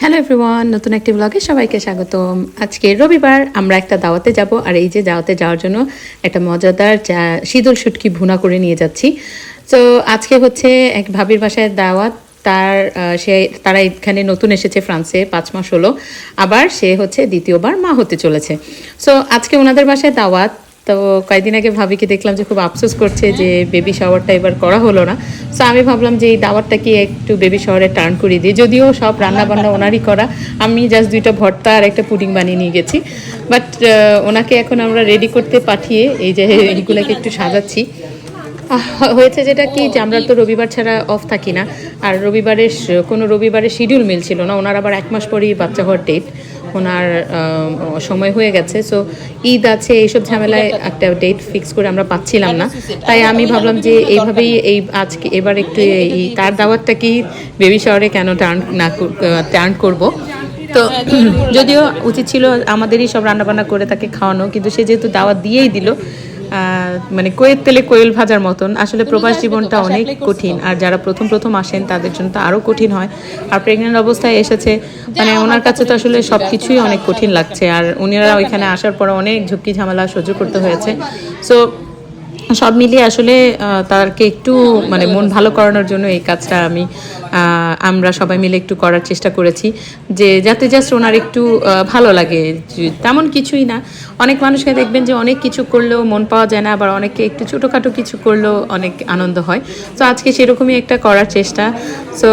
Hello everyone, নতুন একটি ব্লগে সবাইকে স্বাগতম। আজকে রবিবার, আমরা একটা দাওয়াতে যাব, আর এই যে দাওয়াতে যাওয়ার জন্য একটা মজাদার চা, শীতল শুটকি ভুনা করে নিয়ে যাচ্ছি। তো আজকে হচ্ছে এক ভাবির বাসায় দাওয়াত, তার সে, তারা এখানে নতুন এসেছে ফ্রান্সে পাঁচ মাস হলো, আবার সে হচ্ছে দ্বিতীয়বার মা হতে চলেছে। সো আজকে ওনাদের বাসায় দাওয়াত তো কয়েকদিন আগে ভাবিকে দেখলাম যে খুব আফসোস করছে যে বেবি শাওয়ারটা এবার করা হলো না। সো আমি ভাবলাম যে এই দাওয়ারটা কি একটু বেবি শাওয়ারে টার্ন করে দিই। যদিও সব রান্না বান্না ওনারই করা। আমি জাস্ট দুইটা ভর্তা আর একটা পুডিং বানিয়ে নিয়ে গেছি। বাট ওনাকে এখন আমরা রেডি করতে পাঠিয়ে এই যে এইগুলোকে একটু সাজাচ্ছি। হয়েছে যেটা কি যে আমরা তো রবিবার ছাড়া অফ থাকি না। আর রবিবারের কোনো রবিবারের শিডিউল মিলছিল না। ওনার আবার এক মাস পরেই বাচ্চা হওয়ার ডেট ওনার আর সময় হয়ে গেছে। সো ঈদ আছে, এইসব ঝামেলায় একটা ডেট ফিক্স করে আমরা পাচ্ছিলাম না। তাই আমি ভাবলাম যে এইভাবেই এই আজকে, এবার একটু এই তার দাওয়াতটা কি বেবি শহরে কেন টার্ন না টার্ন করব? তো যদিও উচিত ছিল আমাদেরই সব রান্নাবান্না করে তাকে খাওয়ানো, কিন্তু সে যেহেতু দাওয়াত দিয়েই দিল মানে কোয়েল তেলে কোয়েল ভাজার মতন। আসলে প্রবাস জীবনটা অনেক কঠিন। আর যারা প্রথম প্রথম আসেন তাদের জন্য তো আরও কঠিন হয়। আর প্রেগনেন্ট অবস্থায় এসেছে মানে ওনার কাছে তো আসলে সব কিছুই অনেক কঠিন লাগছে। আর উনিরা ওইখানে আসার পর অনেক ঝুঁকি ঝামেলা সহ্য করতে হয়েছে। সো সব মিলিয়ে আসলে আহ, তাদেরকে একটু মানে মন ভালো করানোর জন্য এই কাজটা আমি আমরা সবাই মিলে একটু করার চেষ্টা করেছি যে যাতে জাস্ট ওনার একটু ভালো লাগে। তেমন কিছুই না। অনেক মানুষকে দেখবেন যে অনেক কিছু করলেও মন পাওয়া যায় না, আবার অনেকে একটু ছোটোখাটো কিছু করলেও অনেক আনন্দ হয়। তো আজকে সেরকমই একটা করার চেষ্টা। সো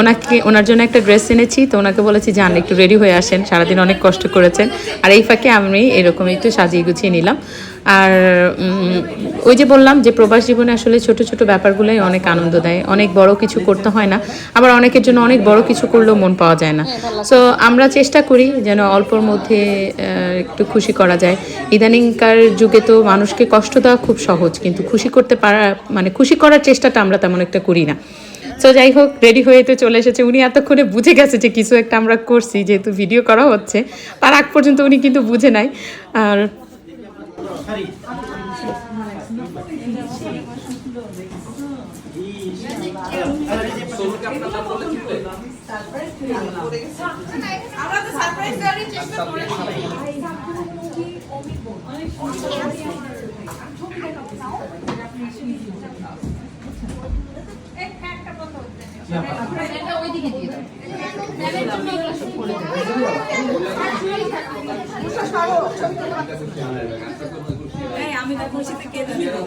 ওনাকে, ওনার জন্য একটা ড্রেস এনেছি। তো ওনাকে বলেছি, যান, একটু রেডি হয়ে আসেন। সারাদিন অনেক কষ্ট করেছেন। আর এই ফাঁকে আমি এরকম একটু সাজিয়ে গুছিয়ে নিলাম। আর ওই যে বললাম যে প্রবাস জীবনে আসলে ছোট ছোট ব্যাপারগুলোই অনেক আনন্দ দেয়। অনেক বড় কিছু করতে হয় না। আবার অনেকের জন্য অনেক বড় কিছু করলেও মন পাওয়া যায় না। সো আমরা চেষ্টা করি যেন অল্পর মধ্যে একটু খুশি করা যায়। ইদানিংকার যুগে তো মানুষকে কষ্ট দেওয়া খুব সহজ, কিন্তু খুশি করতে পারা মানে খুশি করার চেষ্টাটা আমরা তেমন একটা করি না। তো যাই হোক রেডি হয়ে তো চলে এসেছে। উনি এতক্ষণে বুঝে গেছে যে কিছু একটা আমরা করছি, যেহেতু ভিডিও করা হচ্ছে। তার আগ পর্যন্ত উনি কিন্তু বুঝে নাই। আর আমরা তো সারপ্রাইজ দেওয়ারই চেষ্টা করেছি। এটা ওইদিকে দিয়ে দাও করে আমি তো খুশিতে কেঁদে দেবো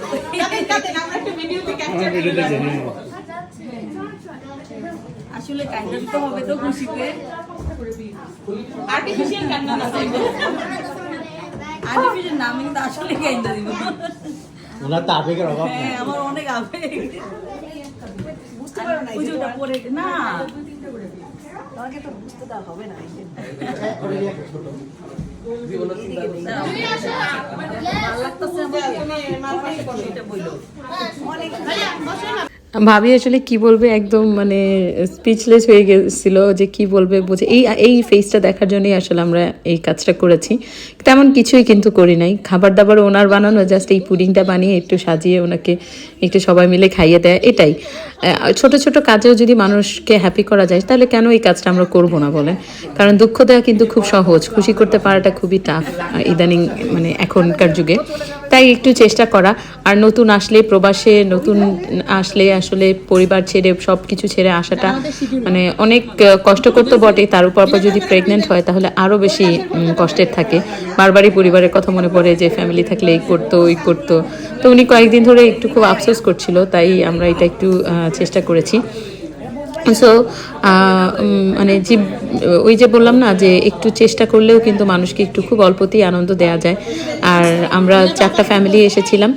আমরা একটা ভিডিওতে ক্যাপচার আসলে কান্না দিতে হবে তো খুশিতে। আর্টিফিশিয়াল কান্না না চাইব আর্টিফিশিয়াল না আমি কিন্তু আসলে কান্না দিব। ওনার তো আবেগের অভাব হ্যাঁ আমার অনেক আবেগ। বুঝতে পারো না পুজোটা পরে না। তোমাকে তো বুঝতে দেওয়া হবে না। ভালো লাগতেছে আমার। অনেক ভাবি আসলে কি বলবে, একদম মানে স্পিচলেস হয়ে গেছিল যে কি বলবে বুঝে এই এই ফেসটা দেখার জন্যই আসলে আমরা এই কাজটা করেছি। তেমন কিছুই কিন্তু করি নাই। খাবার দাবার ওনার বানানো জাস্ট এই পুডিংটা বানিয়ে একটু সাজিয়ে ওনাকে একটু সবাই মিলে খাইয়ে দেয়, এটাই। ছোট ছোট কাজেও যদি মানুষকে হ্যাপি করা যায়, তাহলে কেন এই কাজটা আমরা করব না বলে? কারণ দুঃখ দেওয়া কিন্তু খুব সহজ। খুশি করতে পারাটা খুবই টাফ ইদানিং মানে এখনকার যুগে। তাই একটু চেষ্টা করা। আর নতুন আসলে, প্রবাসে নতুন আসলে আসলে পরিবার ছেড়ে সব কিছু ছেড়ে আসাটা মানে অনেক কষ্ট কষ্টকর তো বটে। তার উপর পর যদি প্রেগনেন্ট হয় তাহলে আরও বেশি কষ্টের থাকে। বারবারই পরিবারের কথা মনে পড়ে যে ফ্যামিলি থাকলে এই করতো ওই করতো। তো উনি কয়েকদিন ধরে একটু খুব আফসোস করছিল তাই আমরা এটা একটু চেষ্টা করেছি। সো মানে যে, ওই যে বললাম না যে একটু চেষ্টা করলেও কিন্তু মানুষকে একটু খুব অল্পতেই আনন্দ দেওয়া যায়। আর আমরা চারটা ফ্যামিলি এসেছিলাম।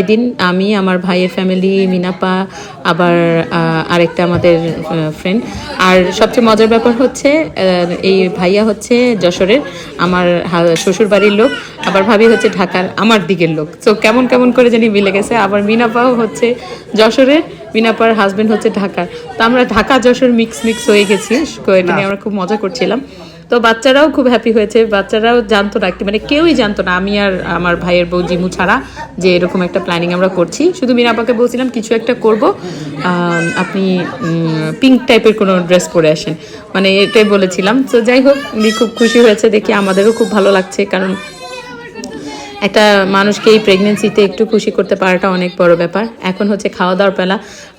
এদিন আমি, আমার ভাইয়ের ফ্যামিলি মিনাপা, আবার আরেকটা আমাদের ফ্রেন্ড আর সবচেয়ে মজার ব্যাপার হচ্ছে এই ভাইয়া হচ্ছে যশোরের, আমার শ্বশুর বাড়ির লোক, আবার ভাবি হচ্ছে ঢাকার আমার দিকের লোক। তো কেমন কেমন করে জানি মিলে গেছে। আবার মিনাপাও হচ্ছে যশোরের, মিনাপার হাজবেন্ড হচ্ছে ঢাকার। তো আমরা ঢাকা যশোর মিক্স মিক্স হয়ে গেছি এটা নিয়ে আমরা খুব মজা করছিলাম। তো বাচ্চারাও খুব হ্যাপি হয়েছে বাচ্চারাও জানতো না মানে কেউই জানতো না আমি আর আমার ভাইয়ের বউ জিমু ছাড়া যে এরকম একটা প্ল্যানিং আমরা করছি। শুধু মিনাপাকে বলছিলাম কিছু একটা করব। আপনি পিঙ্ক টাইপের কোনো ড্রেস পরে আসেন। মানে এটাই বলেছিলাম। তো যাই হোক উনি খুব খুশি হয়েছে দেখি আমাদেরও খুব ভালো লাগছে কারণ একটা মানুষকে এই প্রেগনেন্সিতে একটু খুশি করতে পারাটা অনেক বড় ব্যাপার। এখন হচ্ছে খাওয়া দাওয়ার বেলা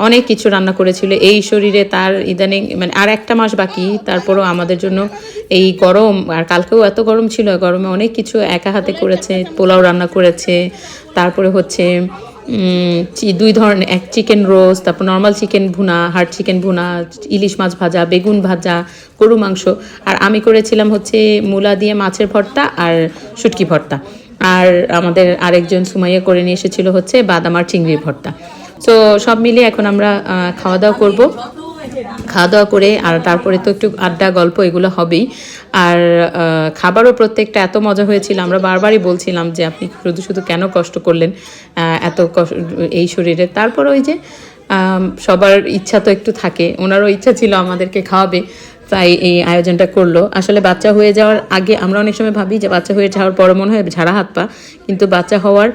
অনেক কিছু রান্না করেছিল। এই শরীরে তার ইদানিং মানে আর একটা মাস বাকি, তারপরও আমাদের জন্য এই গরম, আর কালকেও এত গরম ছিল, গরমে অনেক কিছু একা হাতে করেছে, পোলাও রান্না করেছে, তারপরে হচ্ছে দুই ধরনের, এক চিকেন রোস্ট তারপর নর্মাল চিকেন ভুনা হার্ড চিকেন ভুনা, ইলিশ মাছ ভাজা, বেগুন ভাজা, গরু মাংস। আর আমি করেছিলাম হচ্ছে মূলা দিয়ে মাছের ভর্তা আর শুটকি ভর্তা। আর আমাদের আরেকজন সুমাইয়া করে নিয়ে এসেছিল হচ্ছে বাদাম আর চিংড়ির ভর্তা। তো সব মিলিয়ে এখন আমরা খাওয়া দাওয়া করব। খাওয়া দাওয়া করে আর তারপরে তো একটু আড্ডা, গল্প এগুলো হবেই। আর খাবারও প্রত্যেকটা এত মজা হয়েছিল। আমরা বারবারই বলছিলাম যে আপনি শুধু শুধু কেন কষ্ট করলেন এত এই শরীরে? তারপর ওই যে সবার ইচ্ছা তো একটু থাকে। ওনারও ইচ্ছা ছিল আমাদেরকে খাওয়াবে। তাই এই আয়োজনটা করল। আসলে বাচ্চা হয়ে যাওয়ার আগে আমরা অনেক সময় ভাবি যে বাচ্চা হয়ে যাওয়ার পর মনে হয় ঝাড়া হাত পা, কিন্তু বাচ্চা হওয়ার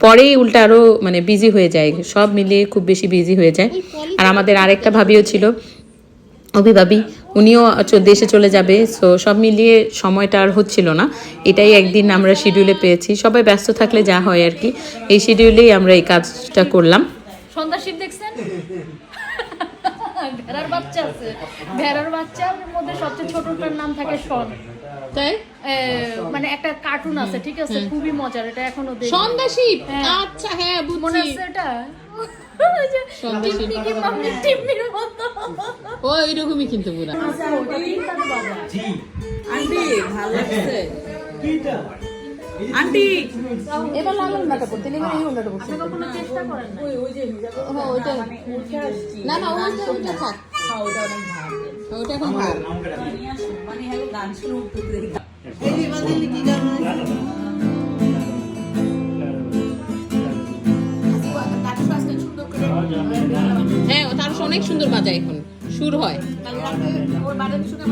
পরেই উল্টা আরও মানে বিজি হয়ে যায়। সব মিলিয়ে খুব বেশি বিজি হয়ে যায়। আর আমাদের আরেকটা ভাবিও ছিল, অভিভাবী, উনিও দেশে চলে যাবে। সো সব মিলিয়ে সময়টা আর হচ্ছিল না। এটাই একদিন আমরা শিডিউলে পেয়েছি। সবাই ব্যস্ত থাকলে যা হয় আর কি। এই শিডিউলেই আমরা এই কাজটা করলাম। ভেড়ার বাচ্চা আছে। ভেড়ার বাচ্চার মধ্যে সবচেয়ে ছোটটার নাম থাকে শন। তাই? মানে একটা কার্টুন আছে ঠিক আছে? খুবই মজার এটা এখনও দেখি। হ্যাঁ। আচ্ছা হ্যাঁ মনে আছে এটা? ও এরকমই কিন্তু পুরা। আন্টি ভালো লাগছে। আন্টি! এবার লাগাল নাটা করতে এবার এই উন্নাটা করতে চেষ্টা করেন না। না না ওইটা ওইটা থাক। ওইটা এখন ভালো। মানে হ্যালো গান শুরু করতে হ্যাঁ তার অনেক সুন্দর বাজায় এখন। সুর হয়। ওর বাজানো শুনে